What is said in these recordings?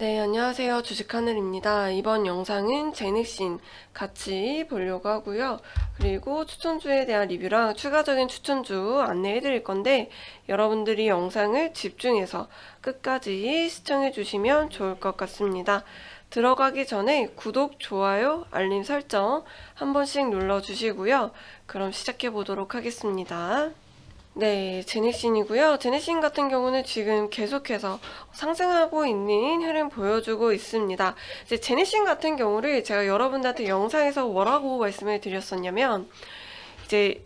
네, 안녕하세요. 주식하늘입니다. 이번 영상은 제닉신 같이 보려고 하고요. 그리고 추천주에 대한 리뷰랑 추가적인 추천주 안내해 드릴 건데 여러분들이 영상을 집중해서 끝까지 시청해 주시면 좋을 것 같습니다. 들어가기 전에 구독, 좋아요, 알림 설정 한 번씩 눌러 주시고요. 그럼 시작해 보도록 하겠습니다. 네, 제네신이고요. 제네신 같은 경우는 지금 계속해서 상승하고 있는 흐름 보여주고 있습니다. 이제 제네신 같은 경우를 제가 여러분들한테 영상에서 뭐라고 말씀을 드렸었냐면 이제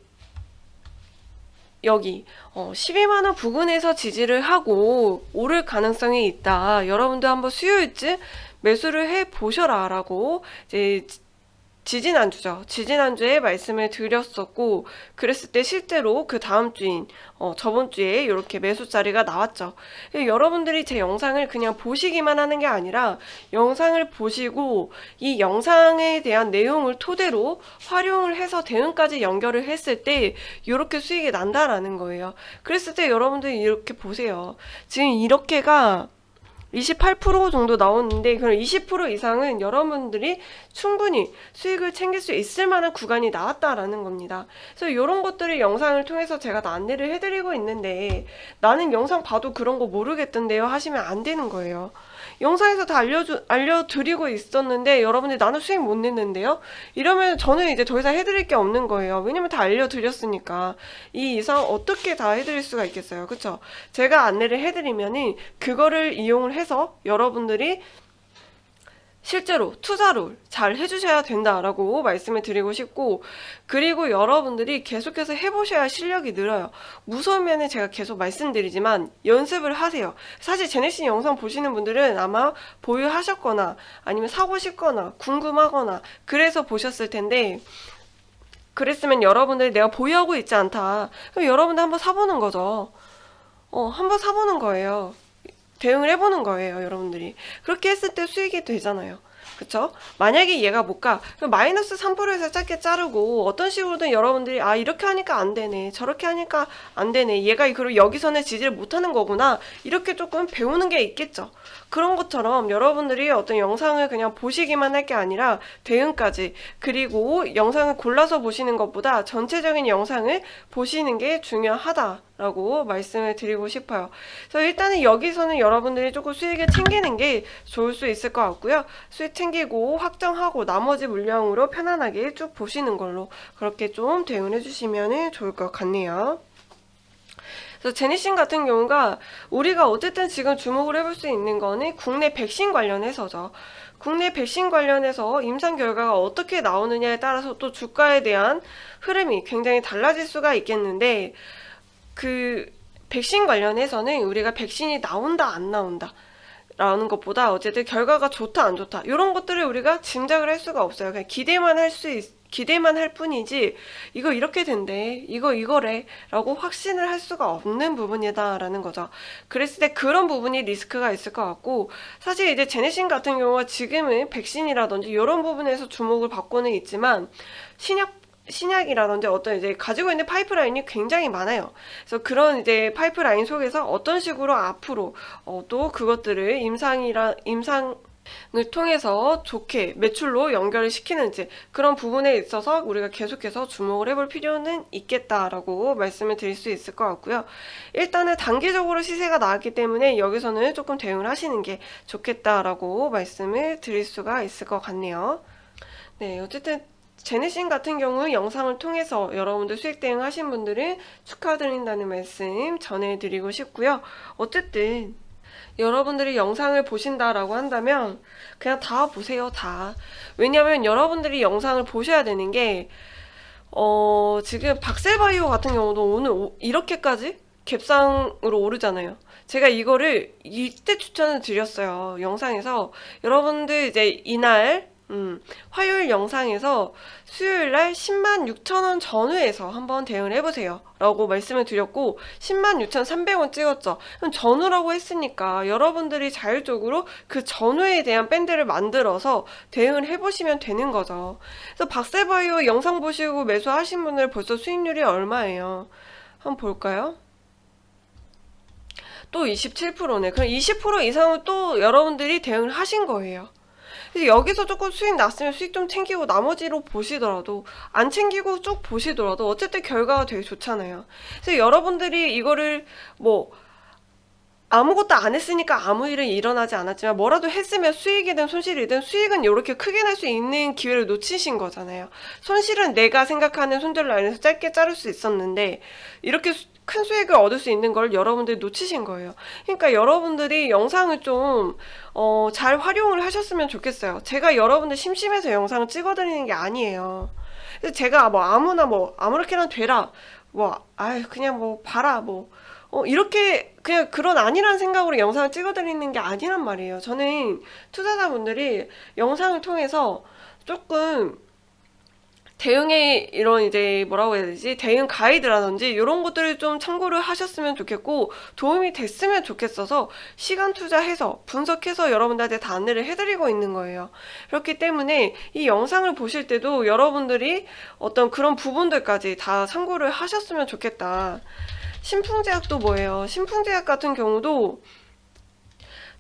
여기 어, 12만원 부근에서 지지를 하고 오를 가능성이 있다. 여러분들 한번 수요일쯤 매수를 해 보셔라 라고 이제 지지난주죠. 지지난주에 말씀을 드렸었고, 그랬을 때 실제로 그 다음 주인, 어, 저번 주에 이렇게 매수 자리가 나왔죠. 여러분들이 제 영상을 그냥 보시기만 하는 게 아니라, 영상을 보시고, 이 영상에 대한 내용을 토대로 활용을 해서 대응까지 연결을 했을 때, 이렇게 수익이 난다라는 거예요. 그랬을 때 여러분들이 이렇게 보세요. 지금 이렇게가 28% 정도 나오는데 그럼 20% 이상은 여러분들이 충분히 수익을 챙길 수 있을 만한 구간이 나왔다라는 겁니다. 그래서 이런 것들을 영상을 통해서 제가 다 안내를 해드리고 있는데 나는 영상 봐도 그런 거 모르겠던데요 하시면 안 되는 거예요. 영상에서 다 알려주, 알려드리고 있었는데 여러분들이 나는 수익 못 냈는데요? 이러면 저는 이제 더 이상 해드릴 게 없는 거예요. 왜냐면 다 알려드렸으니까. 이 이상 어떻게 다 해드릴 수가 있겠어요. 그쵸? 제가 안내를 해드리면은 그거를 이용을 해서 여러분들이 실제로 투자를 잘 해주셔야 된다라고 말씀을 드리고 싶고 그리고 여러분들이 계속해서 해보셔야 실력이 늘어요. 무서우면은 제가 계속 말씀드리지만 연습을 하세요. 사실 제네신 영상 보시는 분들은 아마 보유하셨거나 아니면 사고 싶거나 궁금하거나 그래서 보셨을 텐데 그랬으면 여러분들이 내가 보유하고 있지 않다. 그럼 여러분들 한번 사보는 거죠. 어, 한번 사보는 거예요. 대응을 해보는 거예요, 여러분들이. 그렇게 했을 때 수익이 되잖아요. 그쵸? 만약에 얘가 못 가. 그럼 마이너스 3%에서 짧게 자르고 어떤 식으로든 여러분들이 아 이렇게 하니까 안 되네. 저렇게 하니까 안 되네. 얘가 그리고 여기서는 지지를 못 하는 거구나. 이렇게 조금 배우는 게 있겠죠. 그런 것처럼 여러분들이 어떤 영상을 그냥 보시기만 할 게 아니라 대응까지 그리고 영상을 골라서 보시는 것보다 전체적인 영상을 보시는 게 중요하다 라고 말씀을 드리고 싶어요. 그래서 일단은 여기서는 여러분들이 조금 수익을 챙기는 게 좋을 수 있을 것 같고요. 수익 챙기고 확정하고 나머지 물량으로 편안하게 쭉 보시는 걸로 그렇게 좀 대응을 해주시면 좋을 것 같네요. 그래서 제니신 같은 경우가 우리가 어쨌든 지금 주목을 해볼 수 있는 거는 국내 백신 관련해서죠. 국내 백신 관련해서 임상 결과가 어떻게 나오느냐에 따라서 또 주가에 대한 흐름이 굉장히 달라질 수가 있겠는데 그 백신 관련해서는 우리가 백신이 나온다 안 나온다 라는 것보다 어쨌든 결과가 좋다 안 좋다 이런 것들을 우리가 짐작을 할 수가 없어요. 그냥 기대만 할수 있, 기대만 할 뿐이지 이거 이렇게 된대 이거 이거래 라고 확신을 할 수가 없는 부분이다라는 거죠 그랬을 때 그런 부분이 리스크가 있을 것 같고 사실 이제 제네신 같은 경우가 지금은 백신이라든지 이런 부분에서 주목을 받고는 있지만 신약 신약이라든지 어떤 이제 가지고 있는 파이프라인이 굉장히 많아요. 그래서 그런 이제 파이프라인 속에서 어떤 식으로 앞으로 어, 또 그것들을 임상이라 임상 을 통해서 좋게 매출로 연결을 시키는지 그런 부분에 있어서 우리가 계속해서 주목을 해볼 필요는 있겠다라고 말씀을 드릴 수 있을 것 같고요. 일단은 단기적으로 시세가 나왔기 때문에 여기서는 조금 대응을 하시는 게 좋겠다라고 말씀을 드릴 수가 있을 것 같네요. 네, 어쨌든 제네신 같은 경우 영상을 통해서 여러분들 수익 대응 하신 분들은 축하드린다는 말씀 전해드리고 싶고요. 어쨌든 여러분들이 영상을 보신다라고 한다면 그냥 다 보세요, 다. 왜냐면 여러분들이 영상을 보셔야 되는 게, 어, 지금 박셀바이오 같은 경우도 오늘 오- 이렇게까지 갭상으로 오르잖아요. 제가 이거를 이때 추천을 드렸어요. 영상에서. 여러분들 이제 이날 음, 화요일 영상에서 수요일 날 10만 6천 원 전후에서 한번 대응을 해보세요. 라고 말씀을 드렸고, 10만 6천3백원 찍었죠. 그럼 전후라고 했으니까 여러분들이 자율적으로 그 전후에 대한 밴드를 만들어서 대응을 해보시면 되는 거죠. 그래서 박세바이오 영상 보시고 매수하신 분들 벌써 수익률이 얼마예요? 한번 볼까요? 또 27%네. 그럼 20% 이상은 또 여러분들이 대응을 하신 거예요. 여기서 조금 수익 났으면 수익 좀 챙기고 나머지로 보시더라도 안 챙기고 쭉 보시더라도 어쨌든 결과가 되게 좋잖아요. 그래서 여러분들이 이거를 뭐 아무것도 안 했으니까 아무 일은 일어나지 않았지만 뭐라도 했으면 수익이든 손실이든 수익은 이렇게 크게 낼 수 있는 기회를 놓치신 거잖아요. 손실은 내가 생각하는 손절 라인에서 짧게 자를 수 있었는데 이렇게 수- 큰 수익을 얻을 수 있는 걸 여러분들이 놓치신 거예요. 그러니까 여러분들이 영상을 좀, 어, 잘 활용을 하셨으면 좋겠어요. 제가 여러분들 심심해서 영상을 찍어드리는 게 아니에요. 그래서 제가 뭐 아무나 뭐 아무렇게나 되라. 뭐, 아유, 그냥 뭐 봐라. 뭐, 어, 이렇게 그냥 그런 아니란 생각으로 영상을 찍어드리는 게 아니란 말이에요. 저는 투자자분들이 영상을 통해서 조금 대응의 이런 이제 뭐라고 해야 되지? 대응 가이드라든지 이런 것들을 좀 참고를 하셨으면 좋겠고 도움이 됐으면 좋겠어서 시간 투자해서 분석해서 여러분들한테 다 안내를 해드리고 있는 거예요. 그렇기 때문에 이 영상을 보실 때도 여러분들이 어떤 그런 부분들까지 다 참고를 하셨으면 좋겠다. 신풍제약도 뭐예요? 신풍제약 같은 경우도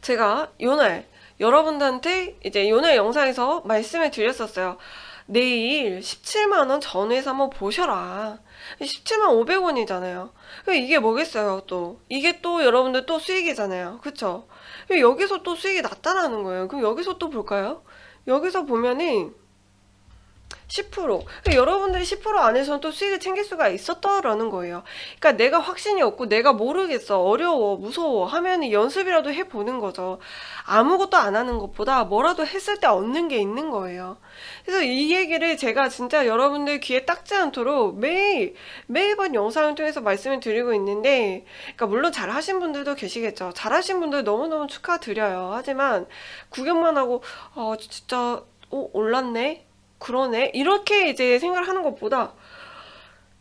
제가 요날 여러분들한테 이제 요날 영상에서 말씀을 드렸었어요. 내일 17만원 전후에서 한번 보셔라. 17만 500원이잖아요. 이게 뭐겠어요, 또. 이게 또 여러분들 또 수익이잖아요. 그쵸? 여기서 또 수익이 났다라는 거예요. 그럼 여기서 또 볼까요? 여기서 보면은 10%. 그러니까 여러분들이 10% 안에서는 또 수익을 챙길 수가 있었다라는 거예요. 그러니까 내가 확신이 없고 내가 모르겠어, 어려워, 무서워 하면 연습이라도 해보는 거죠. 아무것도 안 하는 것보다 뭐라도 했을 때 얻는 게 있는 거예요. 그래서 이 얘기를 제가 진짜 여러분들 귀에 딱지 않도록 매일, 매번 영상을 통해서 말씀을 드리고 있는데, 그러니까 물론 잘 하신 분들도 계시겠죠. 잘 하신 분들 너무너무 축하드려요. 하지만 구경만 하고, 어, 진짜, 어, 올랐네? 그러네? 이렇게 이제 생각을 하는 것보다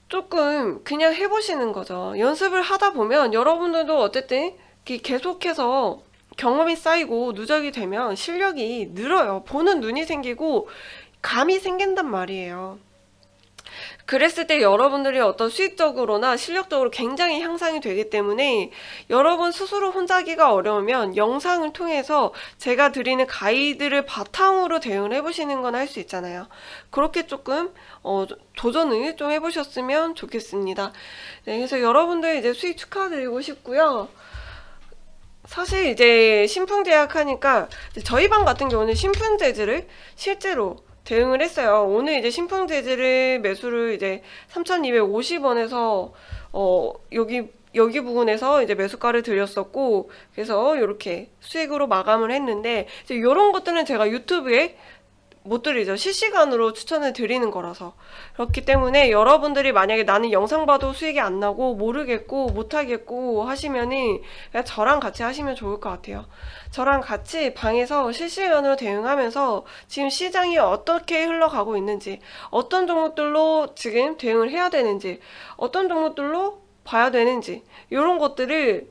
조금 그냥 해보시는 거죠. 연습을 하다 보면 여러분들도 어쨌든 계속해서 경험이 쌓이고 누적이 되면 실력이 늘어요. 보는 눈이 생기고 감이 생긴단 말이에요. 그랬을 때 여러분들이 어떤 수익적으로나 실력적으로 굉장히 향상이 되기 때문에 여러분 스스로 혼자 하기가 어려우면 영상을 통해서 제가 드리는 가이드를 바탕으로 대응을 해보시는 건 할 수 있잖아요. 그렇게 조금 어, 도전을 좀 해보셨으면 좋겠습니다. 네, 그래서 여러분들 이제 수익 축하드리고 싶고요. 사실 이제 신풍 제약 하니까 이제 저희 반 같은 경우는 신풍제즈를 실제로 대응을 했어요. 오늘 이제 신풍제즈를 매수를 이제 3,250원에서 어 여기 여기 부분에서 이제 매수가를 드렸었고 그래서 이렇게 수익으로 마감을 했는데 이제 이런 것들은 제가 유튜브에 못 드리죠. 실시간으로 추천을 드리는 거라서. 그렇기 때문에 여러분들이 만약에 나는 영상 봐도 수익이 안 나고 모르겠고 못하겠고 하시면은 그냥 저랑 같이 하시면 좋을 것 같아요. 저랑 같이 방에서 실시간으로 대응하면서 지금 시장이 어떻게 흘러가고 있는지, 어떤 종목들로 지금 대응을 해야 되는지, 어떤 종목들로 봐야 되는지, 이런 것들을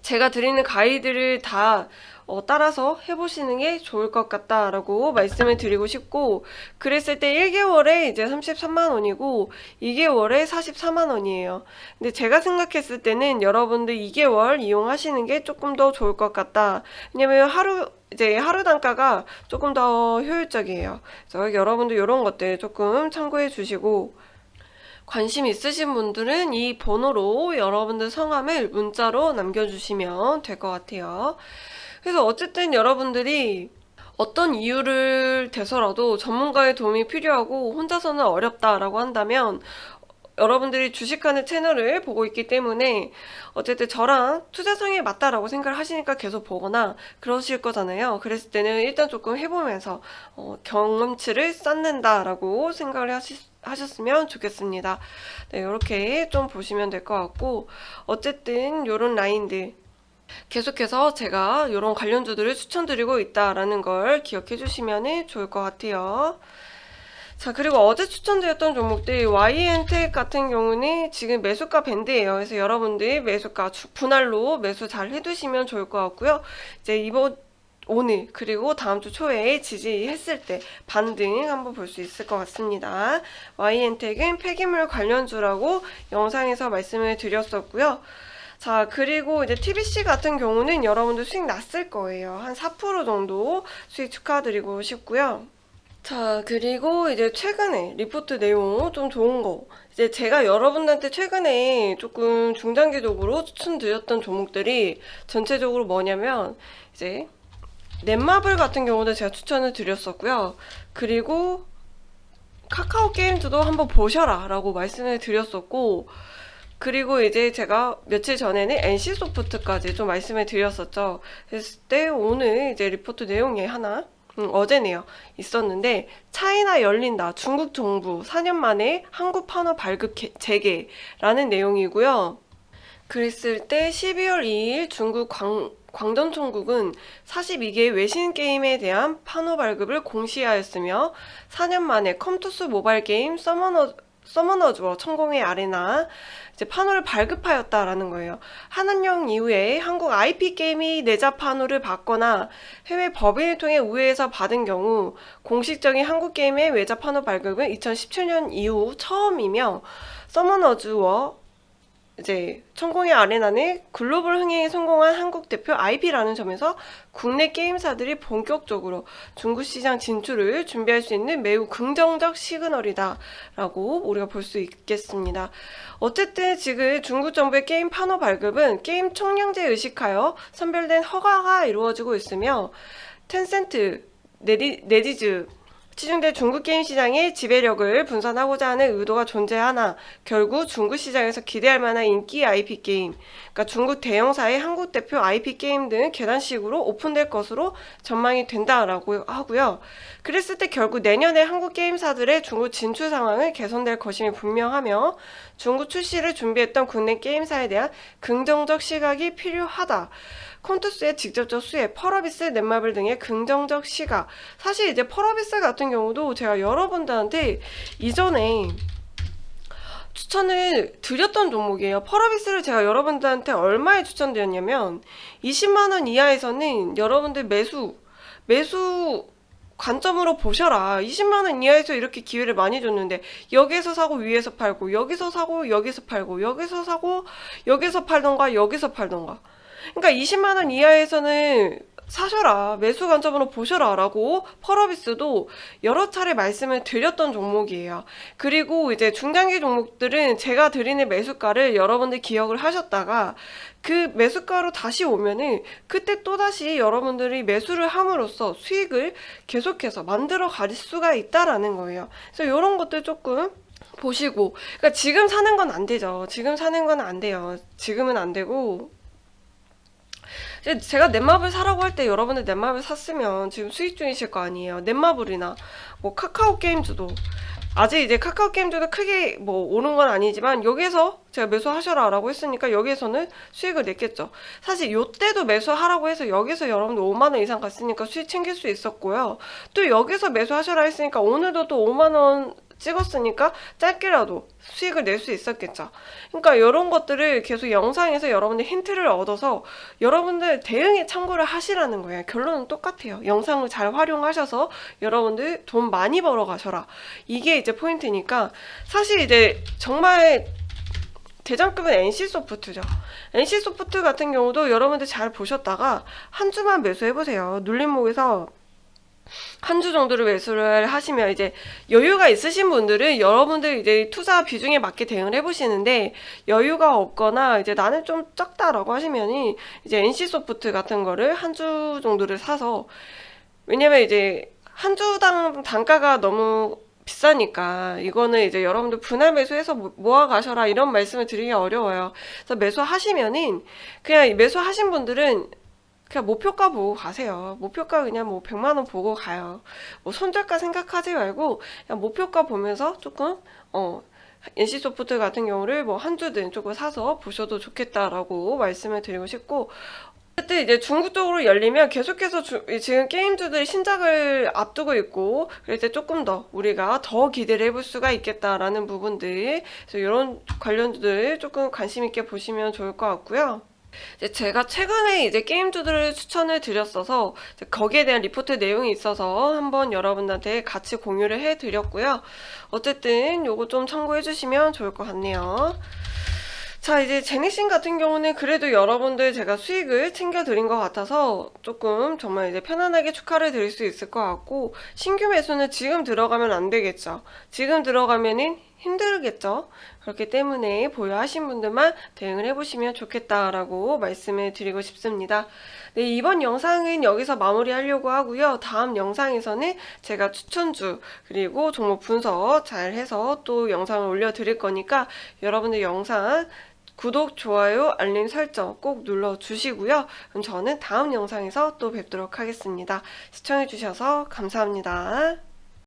제가 드리는 가이드를 다 어, 따라서 해보시는 게 좋을 것 같다라고 말씀을 드리고 싶고, 그랬을 때 1개월에 이제 33만 원이고, 2개월에 44만 원이에요. 근데 제가 생각했을 때는 여러분들 2개월 이용하시는 게 조금 더 좋을 것 같다. 왜냐면 하루, 이제 하루 단가가 조금 더 효율적이에요. 그래서 여러분들 이런 것들 조금 참고해 주시고, 관심 있으신 분들은 이 번호로 여러분들 성함을 문자로 남겨주시면 될 것 같아요. 그래서 어쨌든 여러분들이 어떤 이유를 대서라도 전문가의 도움이 필요하고 혼자서는 어렵다라고 한다면 여러분들이 주식하는 채널을 보고 있기 때문에 어쨌든 저랑 투자성에 맞다라고 생각을 하시니까 계속 보거나 그러실 거잖아요. 그랬을 때는 일단 조금 해보면서 어, 경험치를 쌓는다라고 생각을 하시, 하셨으면 좋겠습니다. 네, 이렇게 좀 보시면 될 것 같고 어쨌든 요런 라인들 계속해서 제가 이런 관련주들을 추천드리고 있다라는 걸 기억해 주시면 좋을 것 같아요. 자, 그리고 어제 추천드렸던 종목들 YN텍 같은 경우는 지금 매수가 밴드예요. 그래서 여러분들 매수가 주- 분할로 매수 잘 해두시면 좋을 것 같고요. 이제 이번 오늘 그리고 다음 주 초에 지지했을 때 반등 한번 볼 수 있을 것 같습니다. YN텍은 폐기물 관련주라고 영상에서 말씀을 드렸었고요. 자, 그리고 이제 TBC 같은 경우는 여러분들 수익 났을 거예요. 한 4% 정도 수익 축하드리고 싶고요. 자, 그리고 이제 최근에 리포트 내용 좀 좋은 거. 이제 제가 여러분들한테 최근에 조금 중장기적으로 추천드렸던 종목들이 전체적으로 뭐냐면 이제 넷마블 같은 경우도 제가 추천을 드렸었고요. 그리고 카카오 게임즈도 한번 보셔라 라고 말씀을 드렸었고 그리고 이제 제가 며칠 전에는 NC 소프트까지 좀 말씀을 드렸었죠. 그랬을 때 오늘 이제 리포트 내용이 하나 음, 어제네요. 있었는데 차이나 열린다. 중국 정부 4년 만에 한국 판호 발급 개- 재개라는 내용이고요. 그랬을 때 12월 2일 중국 광, 광전총국은 42개의 외신 게임에 대한 판호 발급을 공시하였으며 4년 만에 컴투스 모바일 게임 서머너 서머너즈와 천공의 아레나 이제 판호를 발급하였다라는 거예요. 한한령 이후에 한국 IP 게임이 내자 판호를 받거나 해외 법인을 통해 우회해서 받은 경우 공식적인 한국 게임의 외자 판호 발급은 2017년 이후 처음이며 서머너즈와 이제 천공의 아레나는 글로벌 흥행에 성공한 한국 대표 IP라는 점에서 국내 게임사들이 본격적으로 중국 시장 진출을 준비할 수 있는 매우 긍정적 시그널이다라고 우리가 볼 수 있겠습니다. 어쨌든 지금 중국 정부의 게임 판호 발급은 게임 총량제 의식하여 선별된 허가가 이루어지고 있으며 텐센트, 네디, 네디즈 치중된 중국 게임 시장의 지배력을 분산하고자 하는 의도가 존재하나 결국 중국 시장에서 기대할 만한 인기 IP 게임, 그러니까 중국 대형사의 한국 대표 IP 게임 등 계단식으로 오픈될 것으로 전망이 된다라고 하고요. 그랬을 때 결국 내년에 한국 게임사들의 중국 진출 상황은 개선될 것임이 분명하며 중국 출시를 준비했던 국내 게임사에 대한 긍정적 시각이 필요하다. 콘투스의 직접적 수혜, 펄어비스, 넷마블 등의 긍정적 시각. 사실 이제 펄어비스 같은 경우도 제가 여러분들한테 이전에 추천을 드렸던 종목이에요. 펄어비스를 제가 여러분들한테 얼마에 추천드렸냐면 20만 원 이하에서는 여러분들 매수 매수 관점으로 보셔라. 20만 원 이하에서 이렇게 기회를 많이 줬는데 여기서 사고 위에서 팔고 여기서 사고 여기서 팔고 여기서 사고 여기서 팔던가 여기서 팔던가. 그러니까 20만 원 이하에서는 사셔라. 매수 관점으로 보셔라. 라고 펄어비스도 여러 차례 말씀을 드렸던 종목이에요. 그리고 이제 중장기 종목들은 제가 드리는 매수가를 여러분들 기억을 하셨다가 그 매수가로 다시 오면은 그때 또 다시 여러분들이 매수를 함으로써 수익을 계속해서 만들어 갈 수가 있다라는 거예요. 그래서 이런 것들 조금 보시고 그러니까 지금 사는 건 안 되죠. 지금 사는 건 안 돼요. 지금은 안 되고 이 제 제가 넷마블 사라고 할 때 여러분들 넷마블 샀으면 지금 수익 중이실 거 아니에요. 넷마블이나 뭐 카카오 게임즈도 아직 이제 카카오 게임즈도 크게 뭐 오른 건 아니지만 여기서 제가 매수하셔라라고 했으니까 여기에서는 수익을 냈겠죠. 사실 요때도 매수하라고 해서 여기서 여러분들 5만 원 이상 갔으니까 수익 챙길 수 있었고요. 또 여기서 매수하셔라 했으니까 오늘도 또 5만 원 찍었으니까 짧게라도 수익을 낼 수 있었겠죠. 그러니까 이런 것들을 계속 영상에서 여러분들 힌트를 얻어서 여러분들 대응에 참고를 하시라는 거예요. 결론은 똑같아요. 영상을 잘 활용하셔서 여러분들 돈 많이 벌어 가셔라. 이게 이제 포인트니까 사실 이제 정말 대장급은 NC 소프트죠. NC 소프트 같은 경우도 여러분들 잘 보셨다가 한 주만 매수해 보세요. 눌림목에서 한 주 정도를 매수를 하시면 이제 여유가 있으신 분들은 여러분들 이제 투자 비중에 맞게 대응을 해보시는데 여유가 없거나 이제 나는 좀 적다라고 하시면은 이제 NC 소프트 같은 거를 한 주 정도를 사서 왜냐면 이제 한 주당 단가가 너무 비싸니까 이거는 이제 여러분들 분할 매수해서 모- 모아 가셔라 이런 말씀을 드리기 어려워요. 그래서 매수하시면은 그냥 매수하신 분들은 그냥 목표가 보고 가세요. 목표가 그냥 뭐 100만 원 보고 가요. 뭐 손절가 생각하지 말고 그냥 목표가 보면서 조금 어 NC 소프트 같은 경우를 뭐 한 주든 조금 사서 보셔도 좋겠다라고 말씀을 드리고 싶고 어쨌든 이제 중국 쪽으로 열리면 계속해서 주- 지금 게임주들이 신작을 앞두고 있고 그래서 조금 더 우리가 더 기대를 해볼 수가 있겠다라는 부분들 그래서 이런 관련주들 조금 관심 있게 보시면 좋을 것 같고요. 제가 최근에 이제 게임주들을 추천을 드렸어서 거기에 대한 리포트 내용이 있어서 한번 여러분들한테 같이 공유를 해 드렸고요. 어쨌든 요거 좀 참고해 주시면 좋을 것 같네요. 자, 이제 제니신 같은 경우는 그래도 여러분들 제가 수익을 챙겨 드린 것 같아서 조금 정말 이제 편안하게 축하를 드릴 수 있을 것 같고, 신규 매수는 지금 들어가면 안 되겠죠. 지금 들어가면은 힘들겠죠. 그렇기 때문에 보유하신 분들만 대응을 해보시면 좋겠다라고 말씀을 드리고 싶습니다. 네, 이번 영상은 여기서 마무리하려고 하고요. 다음 영상에서는 제가 추천주 그리고 종목 분석 잘 해서 또 영상을 올려드릴 거니까 여러분들 영상 구독, 좋아요, 알림 설정 꼭 눌러주시고요. 그럼 저는 다음 영상에서 또 뵙도록 하겠습니다. 시청해주셔서 감사합니다.